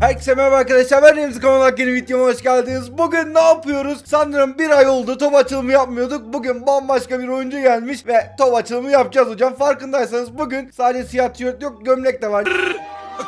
Herkese merhaba arkadaşlar ben Remzi Kamalak yeni videoma hoş geldiniz. Bugün ne yapıyoruz? Sanırım bir ay oldu top açılımı yapmıyorduk. Bugün bambaşka bir oyuncu gelmiş ve top açılımı yapacağız hocam. Farkındaysanız bugün sadece siyah tişört yok gömlek de var.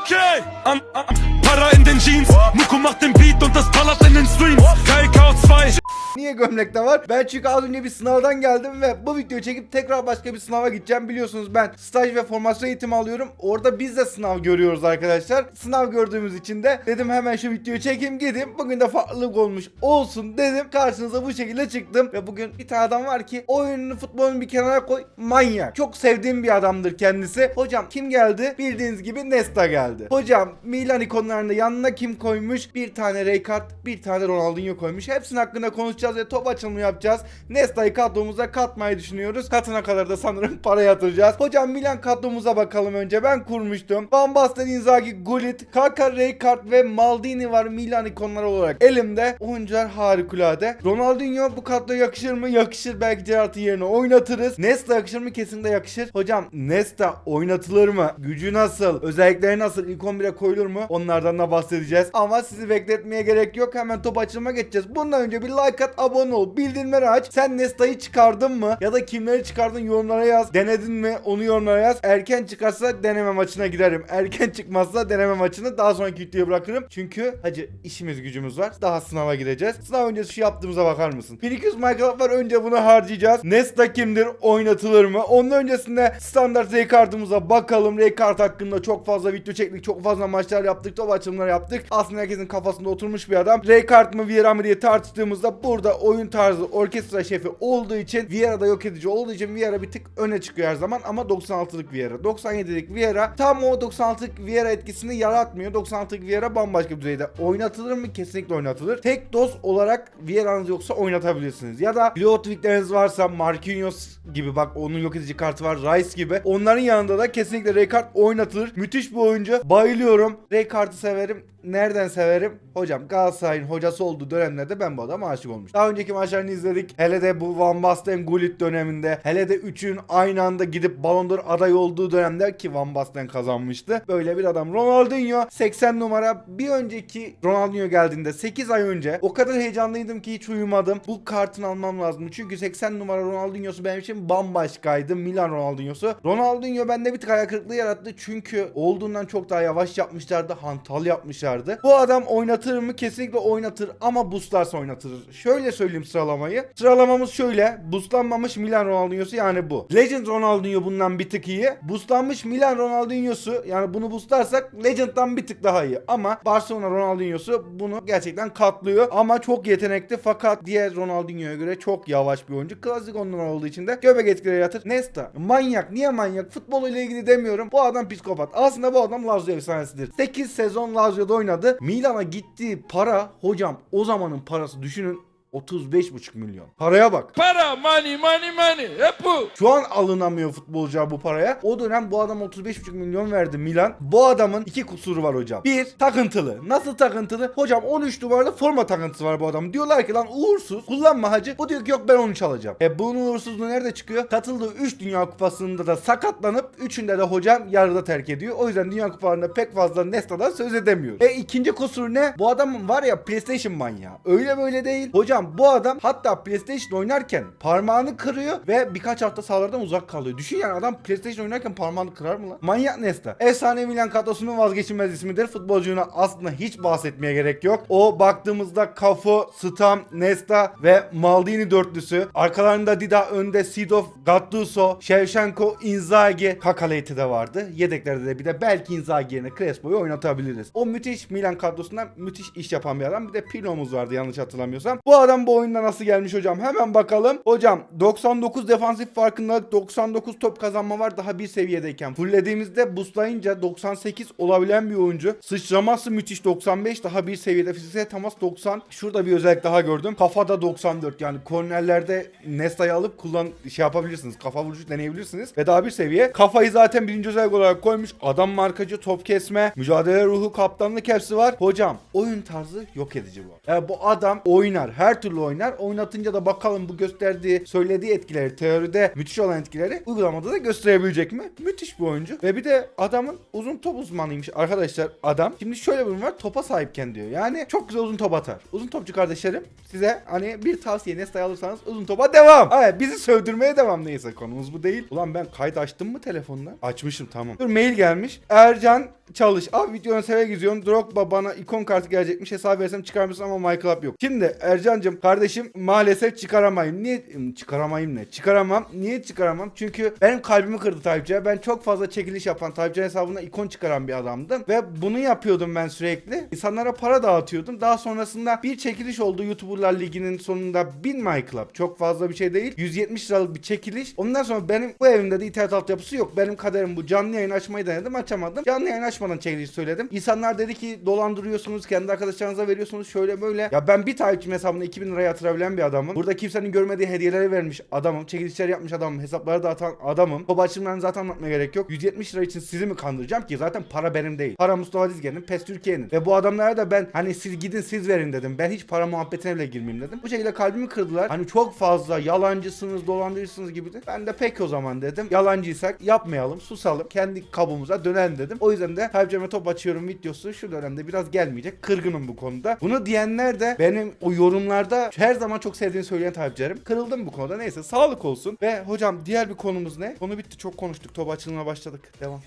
Okay, am, am, Para in den Jeans, Muko macht den Beat und das ballert in den Streams. KK2, Niye gömlek de var? Ben çünkü az önce bir sınavdan geldim ve bu videoyu çekip tekrar başka bir sınava gideceğim. Biliyorsunuz ben staj ve formasyon eğitimi alıyorum. Orada biz de sınav görüyoruz arkadaşlar. Sınav gördüğümüz için de dedim hemen şu videoyu çekeyim gideyim. Bugün de farklılık olmuş olsun dedim. Karşınıza bu şekilde çıktım. Ve bugün bir tane adam var ki oyununu futbolunu bir kenara koy. Manyak. Çok sevdiğim bir adamdır kendisi. Hocam kim geldi? Bildiğiniz gibi Nesta geldi. Hocam Milan ikonlarında yanına kim koymuş? Bir tane Rijkaard, bir tane Ronaldinho koymuş. Hepsinin hakkında konuşacağız ve top açılımı yapacağız. Nesta'yı kadromuza katmayı düşünüyoruz. Katına kadar da sanırım para yatıracağız. Hocam Milan kadromuza bakalım önce. Ben kurmuştum. Van Basten, Inzaghi, Gullit, Kaka, Rijkaard ve Maldini var Milan ikonları olarak. Elimde oyuncular harikulade. Ronaldinho bu kadroya yakışır mı? Yakışır. Belki Gerrard'ın yerine oynatırız. Nesta yakışır mı? Kesinlikle yakışır. Hocam Nesta oynatılır mı? Gücü nasıl? Özellikleri nasıl? İlk 11'e koyulur mu? Onlardan da bahsedeceğiz. Ama sizi bekletmeye gerek yok. Hemen top açılma geçeceğiz. Bundan önce bir like at, abone ol, bildirimleri aç. Sen Nesta'yı çıkardın mı? Ya da kimleri çıkardın yorumlara yaz. Denedin mi? Onu yorumlara yaz. Erken çıkarsa deneme maçına girerim. Erken çıkmazsa deneme maçını daha sonraki videoya bırakırım. Çünkü hacı işimiz gücümüz var. Daha sınava gireceğiz. Sınav öncesi şu yaptığımıza bakar mısın? 1200 Minecraft var. Önce bunu harcayacağız. Nesta kimdir? Oynatılır mı? Onun öncesinde standart Ray kartımıza bakalım. Ray kart hakkında çok fazla video çektik. Çok fazla maçlar yaptık. Top açılımlar yaptık. Aslında herkesin kafasında oturmuş bir adam. Ray kart mı Vieira mı diye tartıştığımızda burada oyun tarzı orkestra şefi olduğu için Vieira da yok edici olduğu için Vieira bir tık öne çıkıyor her zaman ama 96'lık Vieira. 97'lik Vieira tam o 96'lık Vieira etkisini yaratmıyor. 96'lık Vieira bambaşka bir düzeyde. Oynatılır mı? Kesinlikle oynatılır. Tek doz olarak Vieira'nız yoksa oynatabilirsiniz. Ya da Leo tweetleriniz varsa Marquinhos gibi bak onun yok edici kartı var. Rice gibi. Onların yanında da kesinlikle Rijkaard oynatılır. Müthiş bir oyuncu. Bayılıyorum. Rijkaard'ı severim. Nereden severim? Hocam Galatasaray'ın hocası olduğu dönemlerde ben bu adama aşık olmuştum. Daha önceki maçlarını izledik. Hele de bu Van Basten Gullit döneminde. Hele de üçün aynı anda gidip Ballon d'Or adayı olduğu dönemde ki Van Basten kazanmıştı. Böyle bir adam. Ronaldinho 80 numara. Bir önceki Ronaldinho geldiğinde 8 ay önce o kadar heyecanlıydım ki hiç uyumadım. Bu kartını almam lazım. Çünkü 80 numara Ronaldinho'su benim için bambaşkaydı. Milan Ronaldinho'su. Ronaldinho bende bir tık ayak kırıklığı yarattı. Çünkü olduğundan çok daha yavaş yapmışlardı. Hantal yapmışlardı. Bu adam oynatır mı? Kesinlikle oynatır ama boostlarsa oynatır. Şöyle söyleyeyim sıralamayı. Sıralamamız şöyle. Boostlanmamış Milan Ronaldinho'su yani bu. Legend Ronaldinho bundan bir tık iyi. Boostlanmış Milan Ronaldinho'su yani bunu boostlarsak Legend'dan bir tık daha iyi. Ama Barcelona Ronaldinho'su bunu gerçekten katlıyor. Ama çok yetenekli fakat diğer Ronaldinho'ya göre çok yavaş bir oyuncu. Klasik ondan olduğu için de göbek etkileri yatır. Nesta manyak. Niye manyak? Futbol ile ilgili demiyorum. Bu adam psikopat. Aslında bu adam Lazio efsanesidir. 8 sezon Lazio'da oynadı. Milan'a gittiği para hocam o zamanın parası düşünün 35,5 milyon. Paraya bak. para, money, money, money, hep bu. Şu an alınamıyor futbolcuya bu paraya. O dönem bu adam 35,5 milyon verdi Milan. Bu adamın iki kusuru var hocam. Bir takıntılı. Nasıl takıntılı? Hocam 13 numaralı forma takıntısı var bu adamın. Diyorlar ki lan uğursuz kullanma hacı. Bu diyor ki yok ben onu çalacağım. E bunun uğursuzluğu nerede çıkıyor? Katıldığı 3 Dünya Kupası'nda da sakatlanıp 3'ünde de hocam yarıda terk ediyor. O yüzden Dünya Kupalarında pek fazla Nesta'dan söz edemiyor. E ikinci kusur ne? Bu adamın var ya PlayStation manyağı. Öyle böyle değil. Hocam bu adam hatta PlayStation oynarken parmağını kırıyor ve birkaç hafta sahalardan uzak kalıyor. Düşün yani adam PlayStation oynarken parmağını kırar mı lan? Manyak Nesta. Efsane Milan kadrosunun vazgeçilmez ismidir. Futbolcuna aslında hiç bahsetmeye gerek yok. O baktığımızda Cafu, Stam, Nesta ve Maldini dörtlüsü. Arkalarında Dida, önde Sidov, Gattuso, Shevchenko, Inzaghi, Kakaleyti de vardı. Yedeklerde de bir de belki Inzaghi yerine Crespo'yu oynatabiliriz. O müthiş Milan kadrosundan müthiş iş yapan bir adam. Bir de Pirlo'muz vardı yanlış hatırlamıyorsam. Bu adam bu oyunda nasıl gelmiş hocam? Hemen bakalım. Hocam 99 defansif farkındalık, 99 top kazanma var daha bir seviyedeyken. Fullediğimizde boostlayınca 98 olabilen bir oyuncu. Sıçraması müthiş 95 daha bir seviyede. Fiziksel temas 90. Şurada bir özellik daha gördüm. Kafada 94 yani kornerlerde Nesta'yı alıp kullan şey yapabilirsiniz. Kafa vuruşu deneyebilirsiniz. Ve daha bir seviye. Kafayı zaten birinci özellik olarak koymuş. Adam markacı, top kesme, mücadele ruhu, kaptanlık hepsi var. Hocam oyun tarzı yok edici bu. Yani bu adam oynar. Her türlü oynar. Oynatınca da bakalım bu gösterdiği, söylediği etkileri, teoride müthiş olan etkileri uygulamada da gösterebilecek mi? Müthiş bir oyuncu. Ve bir de adamın uzun top uzmanıymış arkadaşlar adam. Şimdi şöyle bir var. Topa sahipken diyor. Yani çok güzel uzun top atar. Uzun topçu kardeşlerim size hani bir tavsiye Nesta'yı alırsanız uzun topa devam. Evet bizi sövdürmeye devam neyse konumuz bu değil. Ulan ben kayıt açtım mı telefonda? Açmışım tamam. Dur mail gelmiş. Ercan çalış. Abi videonu seve gidiyorum. Drogba bana ikon kartı gelecekmiş. Hesap versem çıkar mısın ama MyClub yok. Şimdi Ercan'cım kardeşim maalesef çıkaramayım. Niye çıkaramayım ne? Çıkaramam. Niye çıkaramam? Çünkü benim kalbimi kırdı Tayyipçi. Ben çok fazla çekiliş yapan Tayyipçi hesabına ikon çıkaran bir adamdım. Ve bunu yapıyordum ben sürekli. İnsanlara para dağıtıyordum. Daha sonrasında bir çekiliş oldu YouTuberlar Ligi'nin sonunda 1000 MyClub. Çok fazla bir şey değil. 170 liralık bir çekiliş. Ondan sonra benim bu evimde de internet altyapısı yok. Benim kaderim bu. Canlı yayın açmayı denedim açamadım. Canlı yayın açmadan çekiliş söyledim. İnsanlar dedi ki dolandırıyorsunuz. Kendi arkadaşlarınıza veriyorsunuz. Şöyle böyle. Ya ben bir takipçim hesabına 2000 lira yatırabilen bir adamım. Burada kimsenin görmediği hediyeleri vermiş adamım. Çekilişler yapmış adamım. Hesapları dağıtan adamım. Top açımlarını zaten anlatmaya gerek yok. 170 lira için sizi mi kandıracağım ki? Zaten para benim değil. Para Mustafa Dizgen'in, PES Türkiye'nin. Ve bu adamlara da ben hani siz gidin siz verin dedim. Ben hiç para muhabbetine bile girmeyeyim dedim. Bu şekilde kalbimi kırdılar. Hani çok fazla yalancısınız, dolandırıcısınız gibi de. Ben de pek o zaman dedim. Yalancıysak yapmayalım, susalım. Kendi kabuğumuza dönelim dedim. O yüzden de kalbime top açıyorum videosu şu dönemde biraz gelmeyecek. Kırgınım bu konuda. Bunu diyenler de benim o yorumlarda her zaman çok sevdiğini söyleyen takipçilerim. Kırıldım bu konuda. Neyse sağlık olsun. Ve hocam diğer bir konumuz ne? Konu bitti. Çok konuştuk. Top açılımına başladık. Devam.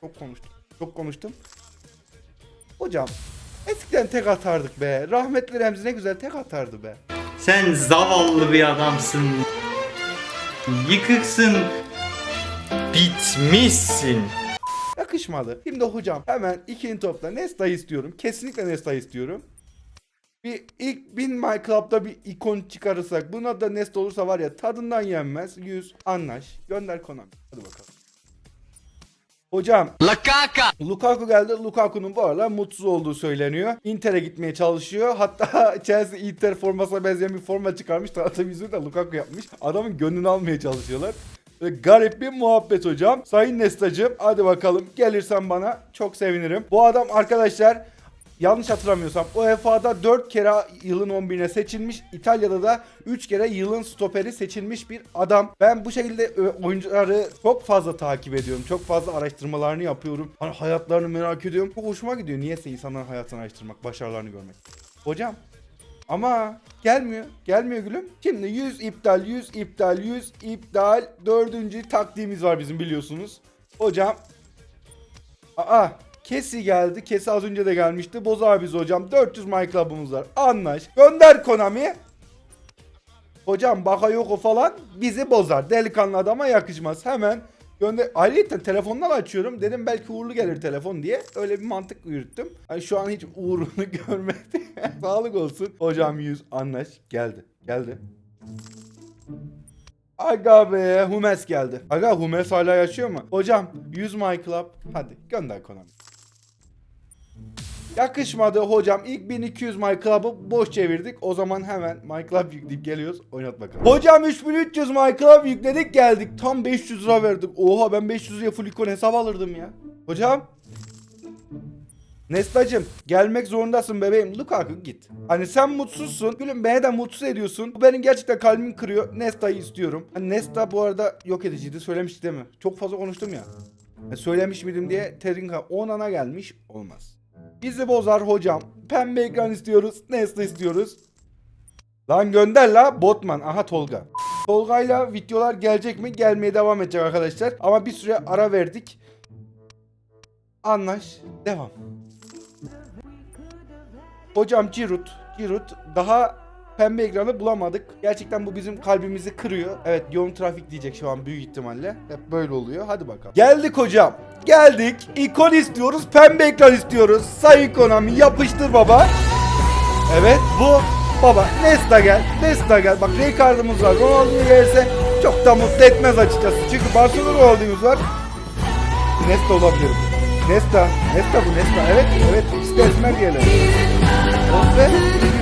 Çok konuştum. Çok konuştum. Hocam eskiden tek atardık be. Rahmetli Remzi ne güzel tek atardı be. Sen zavallı bir adamsın. Yıkıksın. Bitmişsin. Yakışmadı. Şimdi hocam hemen ikinci topta Nesta'yı istiyorum. Kesinlikle Nesta'yı istiyorum. Bir ilk bin My Club'da bir ikon çıkarırsak buna da Nesta olursa var ya tadından yenmez. 100 anlaş. Gönder Konami. Hadi bakalım. Hocam Lukaku geldi. Lukaku'nun bu aralar mutsuz olduğu söyleniyor. Inter'e gitmeye çalışıyor. Hatta Chelsea Inter formasına benzeyen bir forma çıkarmış. Yüzünü de Lukaku yapmış. Adamın gönlünü almaya çalışıyorlar. Ve garip bir muhabbet hocam. Sayın Nestacığım hadi bakalım gelirsen bana çok sevinirim. Bu adam arkadaşlar yanlış hatırlamıyorsam UEFA'da 4 kere yılın 11'ine seçilmiş. İtalya'da da 3 kere yılın stoperi seçilmiş bir adam. Ben bu şekilde e, oyuncuları çok fazla takip ediyorum. Çok fazla araştırmalarını yapıyorum. Hani hayatlarını merak ediyorum. Çok hoşuma gidiyor. Niyeyse insanların hayatını araştırmak, başarılarını görmek. Hocam ama gelmiyor. Gelmiyor gülüm. Şimdi 100 iptal, 100 iptal, 100 iptal. Dördüncü taktiğimiz var bizim biliyorsunuz. Hocam. Aa. Kesi geldi. Kesi az önce de gelmişti. Boz abiz hocam. 400 My Club'ımız var. Anlaş. Gönder Konami. Hocam Bakayoko falan bizi bozar. Delikanlı adama yakışmaz. Hemen gönder. Ayrıca telefondan açıyorum. Dedim belki uğurlu gelir telefon diye. Öyle bir mantık yürüttüm. Hani şu an hiç uğrunu görmedi. Sağlık olsun. Hocam 100 anlaş. Geldi. Geldi. Aga be Humes geldi. Aga Humes hala yaşıyor mu? Hocam 100 My. Hadi gönder Konami. Yakışmadı hocam. İlk 1200 My Club'ı boş çevirdik. O zaman hemen My Club yükleyip geliyoruz. Oynat bakalım. Hocam 3300 My Club yükledik geldik. Tam 500 lira verdik. Oha ben 500 liraya full ikon hesap alırdım ya. Hocam. Nestacım gelmek zorundasın bebeğim. Lukaku git. Hani sen mutsuzsun. Gülüm beni de mutsuz ediyorsun. Bu benim gerçekten kalbimi kırıyor. Nesta'yı istiyorum. Hani Nesta bu arada yok ediciydi. Söylemişti değil mi? Çok fazla konuştum ya. E, söylemiş miydim diye Terinka 10 ana gelmiş. Olmaz. Bizi bozar hocam. Pembe ekran istiyoruz. Nesta istiyoruz. Lan gönder la Botman. Aha Tolga. Tolga'yla videolar gelecek mi? Gelmeye devam edecek arkadaşlar. Ama bir süre ara verdik. Anlaş. Devam. Hocam Cirut. Cirut. Daha pembe ekranı bulamadık. Gerçekten bu bizim kalbimizi kırıyor. Evet yoğun trafik diyecek şu an büyük ihtimalle. Hep böyle oluyor. Hadi bakalım. Geldik hocam. Geldik. İkon istiyoruz. Pembe ekran istiyoruz. Say Konami yapıştır baba. Evet bu baba Nesta gel. Nesta gel. Bak Rijkaard'ımız var. Ronaldinho gelirse çok da mutlu etmez açıkçası. Çünkü Barcelona Ronaldinho'muz var. Nesta olabilir. Nesta. Nesta bu Nesta. Evet. Evet. De esmer diyelim. Oh be.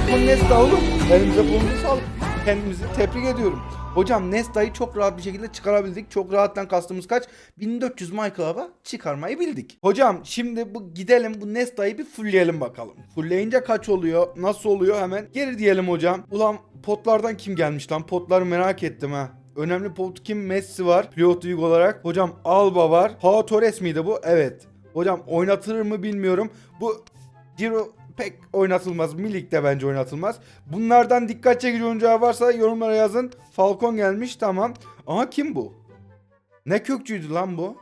Bir Nesta oğlum. Elimize kolumuza sağlık. Kendimizi tebrik ediyorum. Hocam Nesta'yı çok rahat bir şekilde çıkarabildik. Çok rahattan kastımız kaç? 1400 Minecraft'a çıkarmayı bildik. Hocam şimdi bu gidelim bu Nesta'yı bir fullleyelim bakalım. Fullleyince kaç oluyor? Nasıl oluyor? Hemen geri diyelim hocam. Ulan potlardan kim gelmiş lan? Potları merak ettim ha. Önemli pot kim? Messi var. Pilot League olarak. Hocam Alba var. Pau Torres miydi bu? Evet. Hocam oynatılır mı bilmiyorum. Bu Ciro pek oynatılmaz. Milik de bence oynatılmaz. Bunlardan dikkat çekici oyuncağı varsa yorumlara yazın. Falcon gelmiş tamam. Ama kim bu? Ne kökçüydü lan bu?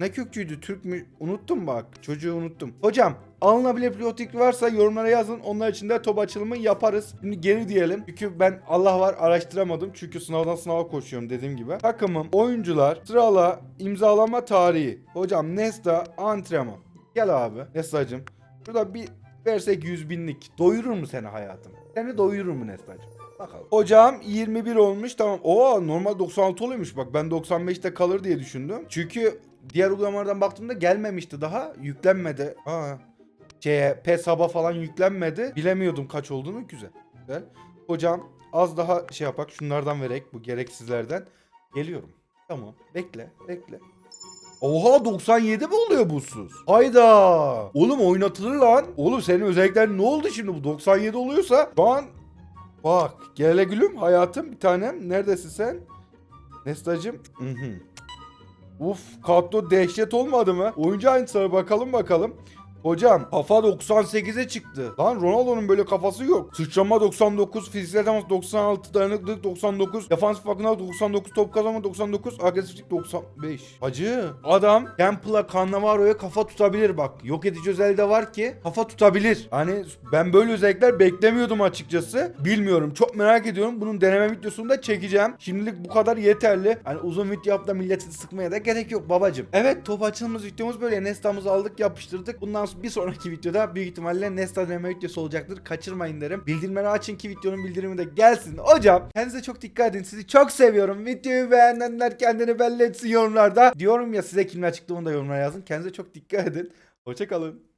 Ne kökçüydü? Türk mü? Unuttum bak. Çocuğu unuttum. Hocam alınabilir pilotik varsa yorumlara yazın. Onlar için de top açılımı yaparız. Şimdi geri diyelim. Çünkü ben Allah var araştıramadım. Çünkü sınavdan sınava koşuyorum dediğim gibi. Takımım, oyuncular, sırala, imzalama tarihi. Hocam Nesta, antrenman. Gel abi Nesta'cığım. Şurada bir versek 100 binlik. Doyurur mu seni hayatım? Seni doyurur mu Nesta'cığım? Bakalım. Hocam 21 olmuş tamam. Oo normal 96 oluyormuş bak ben 95'te kalır diye düşündüm. Çünkü diğer uygulamalardan baktığımda gelmemişti daha. Yüklenmedi. Aa. Şeye PES haba falan yüklenmedi. Bilemiyordum kaç olduğunu güzel. Güzel. Hocam az daha şey yapak şunlardan verek bu gereksizlerden. Geliyorum. Tamam bekle bekle. Oha 97 mi oluyor buzsuz? Hayda. Oğlum oynatılır lan. Oğlum senin özellikler ne oldu şimdi bu 97 oluyorsa an bak gele gülüm hayatım bir tanem neredesin sen? Nestacım. Hı hı. Uf Katto dehşet olmadı mı? Oyuncu aynısına bakalım bakalım. Hocam kafa 98'e çıktı. Lan Ronaldo'nun böyle kafası yok. Sıçrama 99, fiziksel temas 96, dayanıklılık 99, defans farkına 99, top kazanma 99, agresiflik 95. Hacı adam Campbell'a Cannavaro'ya kafa tutabilir bak. Yok edici özelliği de var ki kafa tutabilir. Hani ben böyle özellikler beklemiyordum açıkçası. Bilmiyorum çok merak ediyorum. Bunun deneme videosunu da çekeceğim. Şimdilik bu kadar yeterli. Hani uzun video yapıp da milleti sıkmaya da gerek yok babacım. Evet top açılımız videomuz böyle. Nesta'mızı aldık yapıştırdık. Bundan bir sonraki videoda büyük ihtimalle Nesta deneme videosu olacaktır. Kaçırmayın derim. Bildirimleri açın ki videonun bildirimi de gelsin. Hocam kendinize çok dikkat edin. Sizi çok seviyorum. Videoyu beğenenler kendini belli etsin yorumlarda. Diyorum ya size çıktı onu da yorumlara yazın. Kendinize çok dikkat edin. Hoşçakalın.